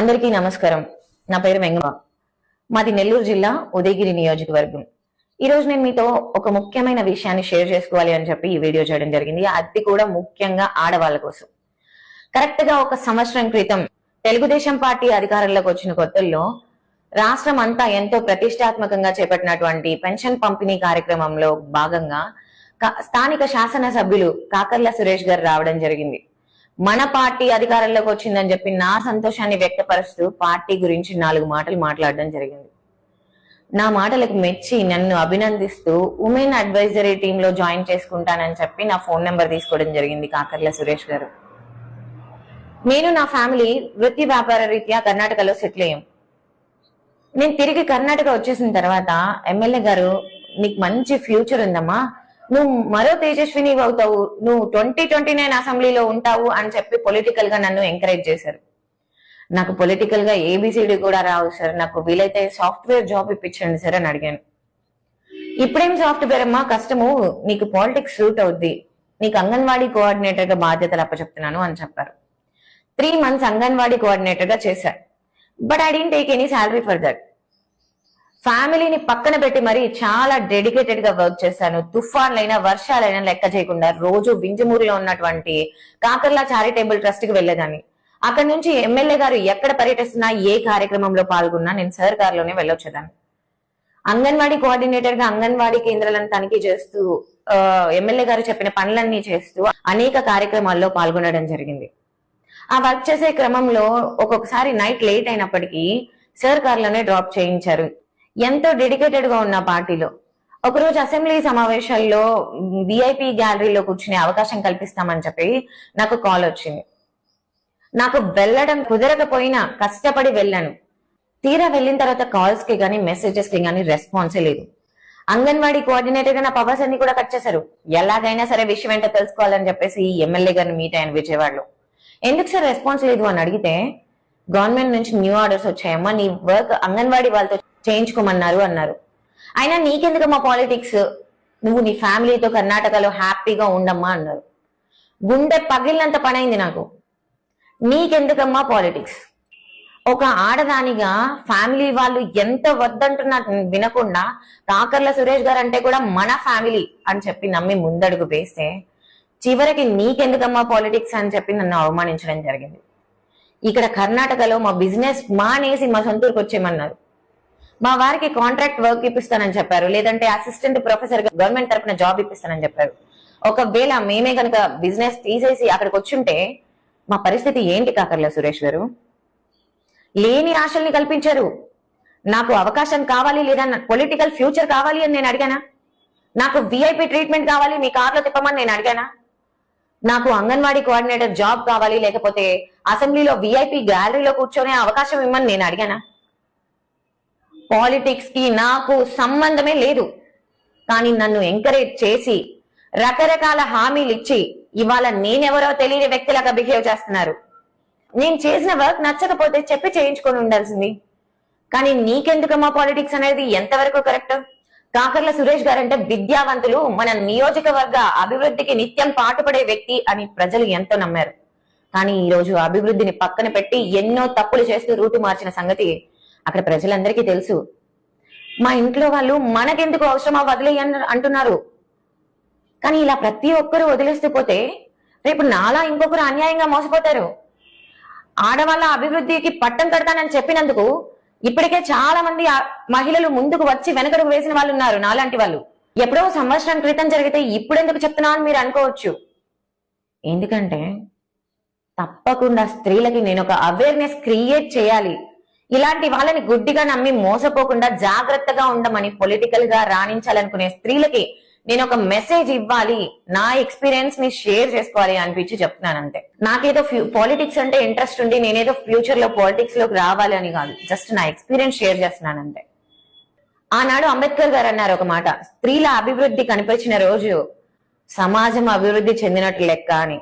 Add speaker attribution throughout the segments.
Speaker 1: అందరికీ నమస్కారం. నా పేరు వెంగమ్మ. మాది నెల్లూరు జిల్లా ఉదయగిరి నియోజకవర్గం. ఈ రోజు నేను మీతో ఒక ముఖ్యమైన విషయాన్ని షేర్ చేసుకోవాలి అని చెప్పి ఈ వీడియో చేయడం జరిగింది. అది కూడా ముఖ్యంగా ఆడవాళ్ళ కోసం. కరెక్ట్గా ఒక సంవత్సరం క్రితం తెలుగుదేశం పార్టీ అధికారంలోకి వచ్చిన కొత్తల్లో రాష్ట్రం అంతా ఎంతో ప్రతిష్టాత్మకంగా చేపట్టినటువంటి పెన్షన్ పంపిణీ కార్యక్రమంలో భాగంగా స్థానిక స్థానిక శాసనసభ్యులు కాకర్ల సురేష్ గారు రావడం జరిగింది. మన పార్టీ అధికారంలోకి వచ్చిందని చెప్పి నా సంతోషాన్ని వ్యక్తపరుస్తూ పార్టీ గురించి నాలుగు మాటలు మాట్లాడడం జరిగింది. నా మాటలకు మెచ్చి నన్ను అభినందిస్తూ ఉమెన్ అడ్వైజరీ టీమ్లో జాయిన్ చేసుకుంటానని చెప్పి నా ఫోన్ నెంబర్ తీసుకోవడం జరిగింది కాకర్ల సురేష్ గారు. నేను నా ఫ్యామిలీ వృత్తి వ్యాపార రీత్యా కర్ణాటకలో సెటిల్ అయ్యాం. నేను తిరిగి కర్ణాటక వచ్చేసిన తర్వాత ఎమ్మెల్యే గారు నీకు మంచి ఫ్యూచర్ ఉందమ్మా. నువ్వు మరో తేజస్విని అవుతావు. నువ్వు ట్వంటీ ట్వంటీ నైన్ అసెంబ్లీలో ఉంటావు అని చెప్పి పొలిటికల్గా నన్ను ఎంకరేజ్ చేశారు. నాకు పొలిటికల్గా ఏబిసిడి కూడా రావు సార్. నాకు వీలైతే సాఫ్ట్వేర్ జాబ్ ఇప్పించండి సార్ అని అడిగాను. ఇప్పుడేం సాఫ్ట్వేర్ అమ్మా? కష్టము. నీకు పాలిటిక్స్ సూట్ అవుద్ది. నీకు అంగన్వాడీ కోఆర్డినేటర్గా బాధ్యతలు అప్పచెప్తున్నాను అని చెప్పారు. త్రీ మంత్స్ అంగన్వాడీ కోఆర్డినేటర్గా చేశారు but I didn't take any salary for that ఫ్యామిలీని పక్కన పెట్టి మరి చాలా డెడికేటెడ్గా వర్క్ చేశాను. తుఫాన్లైనా వర్షాలైనా లెక్క చేయకుండా రోజు వింజమూరులో ఉన్నటువంటి కాకర్లా చారిటేబుల్ ట్రస్ట్కి వెళ్ళేదాన్ని అక్కడ నుంచి ఎమ్మెల్యే గారు ఎక్కడ పర్యటిస్తున్నా ఏ కార్యక్రమంలో పాల్గొన్నా నేను సర్ కారులోనే వెళ్ళొచ్చేదాన్ని. అంగన్వాడీ కోఆర్డినేటర్గా అంగన్వాడీ కేంద్రాలను తనిఖీ చేస్తూ ఎమ్మెల్యే గారు చెప్పిన పనులన్నీ చేస్తూ అనేక కార్యక్రమాల్లో పాల్గొనడం జరిగింది. ఆ వర్క్ చేసే క్రమంలో ఒక్కొక్కసారి నైట్ లేట్ అయినప్పటికీ సర్ కార్లోనే డ్రాప్ చేయించారు. ఎంతో డెడికేటెడ్గా ఉన్న పార్టీలో. ఒకరోజు అసెంబ్లీ సమావేశాల్లో విఐపి గ్యాలరీలో కూర్చునే అవకాశం కల్పిస్తామని చెప్పి నాకు కాల్ వచ్చింది. నాకు వెళ్ళడం కుదరకపోయినా కష్టపడి వెళ్ళాను. తీరా వెళ్ళిన తర్వాత కాల్స్కి గానీ మెసేజెస్కి గానీ రెస్పాన్సే లేదు. అంగన్వాడీ కోఆర్డినేటర్గా నా పవర్స్ అన్ని కూడా కట్ చేశారు. ఎలాగైనా సరే విషయం ఏంటో తెలుసుకోవాలని చెప్పేసి ఎమ్మెల్యే గారిని మీట్ అయ్యాను విజయవాడలో. ఎందుకు సార్ రెస్పాన్స్ లేదు అని అడిగితే గవర్నమెంట్ నుంచి న్యూ ఆర్డర్స్ వచ్చాయమ్మా నీ వర్క్ అంగన్వాడీ వాళ్ళతో చేయించుకోమన్నారు అన్నారు. అయినా నీకెందుకమ్మా పాలిటిక్స్ నువ్వు నీ ఫ్యామిలీతో కర్ణాటకలో హ్యాపీగా ఉండమ్మా అన్నారు. గుండె పగిలినంత పనైంది నాకు. నీకెందుకమ్మా పాలిటిక్స్ ఒక ఆడదానిగా ఫ్యామిలీ వాళ్ళు ఎంత వద్దంటున్నా వినకుండా కాకర్ల సురేష్ గారు అంటే కూడా మన ఫ్యామిలీ అని చెప్పి నమ్మి ముందడుగు వేస్తే చివరికి నీకెందుకమ్మా పాలిటిక్స్ అని చెప్పి నన్ను అవమానించడం జరిగింది. ఇక్కడ కర్ణాటకలో మా బిజినెస్ మానేసి మా సొంతూరుకు వచ్చేయమన్నారు మా వారికి కాంట్రాక్ట్ వర్క్ ఇప్పిస్తానని చెప్పారు. లేదంటే అసిస్టెంట్ ప్రొఫెసర్ గవర్నమెంట్ తరఫున జాబ్ ఇప్పిస్తానని చెప్పారు. ఒకవేళ మేమే కనుక బిజినెస్ తీసేసి అక్కడికి వచ్చుంటే మా పరిస్థితి ఏంటి కాకర్లే సురేష్ గారు? లేని ఆశల్ని కల్పించారు. నాకు అవకాశం కావాలి లేదా పొలిటికల్ ఫ్యూచర్ కావాలి అని నేను అడిగానా? నాకు విఐపి ట్రీట్మెంట్ కావాలి మీ కార్లో తిప్పమని నేను అడిగానా? నాకు అంగన్వాడీ కోఆర్డినేటర్ జాబ్ కావాలి లేకపోతే అసెంబ్లీలో విఐపి గ్యాలరీలో కూర్చొనే అవకాశం ఇమ్మని నేను అడిగానా? పాలిటిక్స్కి నాకు సంబంధమే లేదు. కానీ నన్ను ఎంకరేజ్ చేసి రకరకాల హామీలు ఇచ్చి ఇవాళ నేనెవరో తెలియని వ్యక్తిలాగా బిహేవ్ చేస్తున్నారు. నేను చేసిన వర్క్ నచ్చకపోతే చెప్పి చేయించుకొని ఉండాల్సింది. కానీ నీకెందుకమ్మా పాలిటిక్స్ అనేది? ఎంతవరకు కరెక్ట్ కాకర్ల సురేష్ గారంటే విద్యావంతులు. మన నియోజకవర్గ అభివృద్ధికి నిత్యం పాటుపడే వ్యక్తి అని ప్రజలు ఎంతో నమ్మారు. కానీ ఈ రోజు అభివృద్ధిని పక్కన పెట్టి ఎన్నో తప్పులు చేస్తూ రూటు మార్చిన సంగతి అక్కడ ప్రజలందరికీ తెలుసు. మా ఇంట్లో వాళ్ళు మనకెందుకు అవసరమా వదిలేయని అంటున్నారు. కానీ ఇలా ప్రతి ఒక్కరూ వదిలేస్తూ పోతే రేపు నాలా ఇంకొకరు అన్యాయంగా మోసపోతారు. ఆడవాళ్ళ అభివృద్ధికి పట్టం కడతానని చెప్పినందుకు ఇప్పటికే చాలా మంది మహిళలు ముందుకు వచ్చి వెనకడుగు వేసిన వాళ్ళు ఉన్నారు నాలాంటి వాళ్ళు. ఎప్పుడో సంవత్సరం క్రితం జరిగితే ఇప్పుడెందుకు చెప్తున్నా అని మీరు అనుకోవచ్చు. ఎందుకంటే తప్పకుండా స్త్రీలకి నేను ఒక అవేర్నెస్ క్రియేట్ చేయాలి. ఇలాంటి వాళ్ళని గుడ్డిగా నమ్మి మోసపోకుండా జాగ్రత్తగా ఉండమని పొలిటికల్గా రాణించాలనుకునే స్త్రీలకి నేను ఒక మెసేజ్ ఇవ్వాలి. నా ఎక్స్పీరియన్స్ని షేర్ చేసుకోవాలి అనిపించి చెప్తున్నాను అంతే నాకేదో పాలిటిక్స్ అంటే ఇంట్రెస్ట్ ఉండి నేనేదో ఫ్యూచర్లో పాలిటిక్స్లోకి రావాలి అని కాదు. జస్ట్ నా ఎక్స్పీరియన్స్ షేర్ చేస్తున్నాను అంతే ఆనాడు అంబేద్కర్ గారు అన్నారు ఒక మాట. స్త్రీల అభివృద్ధి కనిపించిన రోజు సమాజం అభివృద్ధి చెందినట్లు లెక్క అని.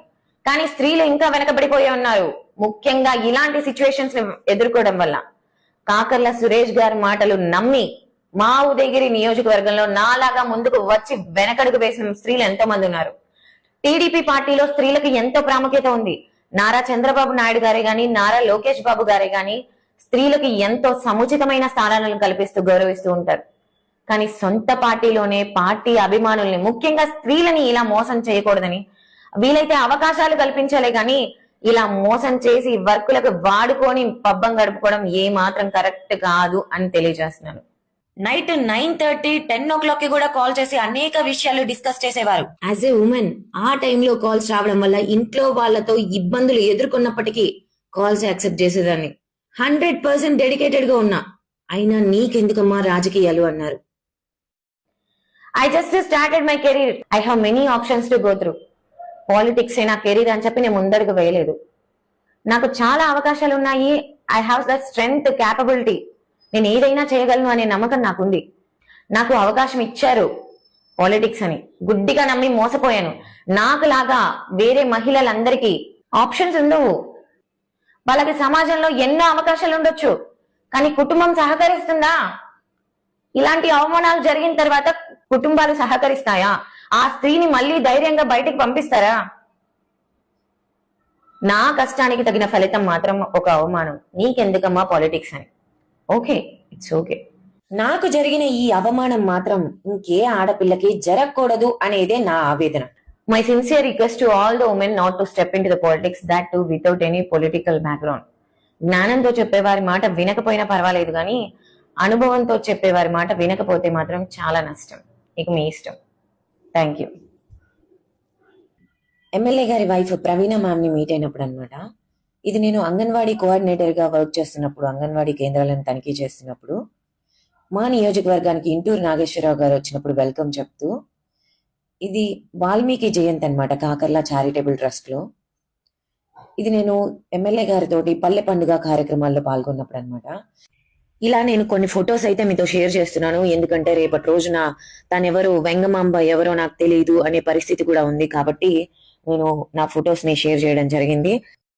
Speaker 1: కానీ స్త్రీలు ఇంకా వెనకబడిపోయి ఉన్నారు. ముఖ్యంగా ఇలాంటి సిచ్యువేషన్స్ని ఎదుర్కోవడం వల్ల. కాకర్ల సురేష్ గారి మాటలు నమ్మి మా ఉదయగిరి నియోజకవర్గంలో నాలాగా ముందుకు వచ్చి వెనకడుగు వేసిన స్త్రీలు ఎంతో మంది ఉన్నారు. టీడీపీ పార్టీలో స్త్రీలకు ఎంతో ప్రాముఖ్యత ఉంది. నారా చంద్రబాబు నాయుడు గారే గాని నారా లోకేష్ బాబు గారే గాని స్త్రీలకు ఎంతో సముచితమైన స్థానాలను కల్పిస్తూ గౌరవిస్తూ ఉంటారు. కానీ సొంత పార్టీలోనే పార్టీ అభిమానుల్ని ముఖ్యంగా స్త్రీలని ఇలా మోసం చేయకూడదని వీలైతే అవకాశాలు కల్పించాలే కానీ ఇలా మోసం చేసి వర్కులకు వాడుకొని పబ్బం గడుపుకోవడం ఏ మాత్రం కరెక్ట్ కాదు అని తెలియజేస్తున్నాను.
Speaker 2: నైట్ నైన్ థర్టీ టెన్ ఓ క్లాక్కి కూడా కాల్ చేసి అనేక విషయాలు డిస్కస్ చేసేవారు.
Speaker 1: యాజ్ ఏ ఉమెన్ ఆ టైంలో కాల్స్ రావడం వల్ల ఇంట్లో వాళ్ళతో ఇబ్బందులు ఎదుర్కొన్నప్పటికీ కాల్స్ యాక్సెప్ట్ చేసేదాన్ని. హండ్రెడ్ పర్సెంట్ డెడికేటెడ్గా ఉన్నా. అయినా నీకెందుకమ్మా రాజకీయాలు అన్నారు. I just started my career I have many options to go through politics నా కెరీర్ అని చెప్పి నేను ముందడుగు వేయలేదు. నాకు చాలా అవకాశాలు ఉన్నాయి. I have the strength capability నేను ఏదైనా చేయగలను అనే నమ్మకం నాకుంది. నాకు అవకాశం ఇచ్చారు పాలిటిక్స్ అని. గుడ్డిగా నమ్మి మోసపోయాను. నాకు లాగా వేరే మహిళలందరికీ ఆప్షన్స్ ఉండవు. వాళ్ళకి సమాజంలో ఎన్నో అవకాశాలు ఉండొచ్చు. కానీ కుటుంబం సహకరిస్తుందా? ఇలాంటి అవమానాలు జరిగిన తర్వాత కుటుంబాలు సహకరిస్తాయా? ఆ స్త్రీని మళ్ళీ ధైర్యంగా బయటికి పంపిస్తారా? నా కష్టానికి తగిన ఫలితం మాత్రం ఒక అవమానం. నీకెందుకమ్మా పాలిటిక్స్ అని. Okay it's okay.
Speaker 2: నాకు జరిగిన ఈ అవమానం మాత్రం ఇంకే ఆడపిల్లకి జరగకూడదు అనేదే నా ఆవేదన.
Speaker 1: My sincere request to all the women not to step in to the politics that to without any political background జ్ఞానంతో చెప్పేవారి మాట వినకపోయినా పర్వాలేదు కానీ అనుభవంతో చెప్పేవారి మాట వినకపోతే మాత్రం చాలా నష్టం. ఇక మీ ఇష్టం. థ్యాంక్ యూ
Speaker 2: ఎమ్మెల్యే గారి వైఫ్ ప్రవీణ మ్యామ్ని మీట్ అయినప్పుడు అనమాట ఇది నేను అంగన్వాడీ కోఆర్డినేటర్గా వర్క్ చేస్తున్నప్పుడు అంగన్వాడీ కేంద్రాలను తనిఖీ చేస్తున్నప్పుడు మా నియోజకవర్గానికి ఇంటూరు నాగేశ్వరరావు గారు వచ్చినప్పుడు వెల్కమ్ చెప్తూ ఇది వాల్మీకి జయంతి అన్నమాట కాకర్ల చారిటబుల్ ట్రస్ట్లో ఇది నేను ఎమ్మెల్యే గారితోటి పల్లె పండుగ కార్యక్రమాల్లో పాల్గొన్నప్పుడు అనమాట ఇలా నేను కొన్ని ఫొటోస్ అయితే మీతో షేర్ చేస్తున్నాను. ఎందుకంటే రేపటి రోజున తనెవరు వెంగమాంబ ఎవరో నాకు తెలియదు అనే పరిస్థితి కూడా ఉంది కాబట్టి నేను నా ఫొటోస్ని షేర్ చేయడం జరిగింది.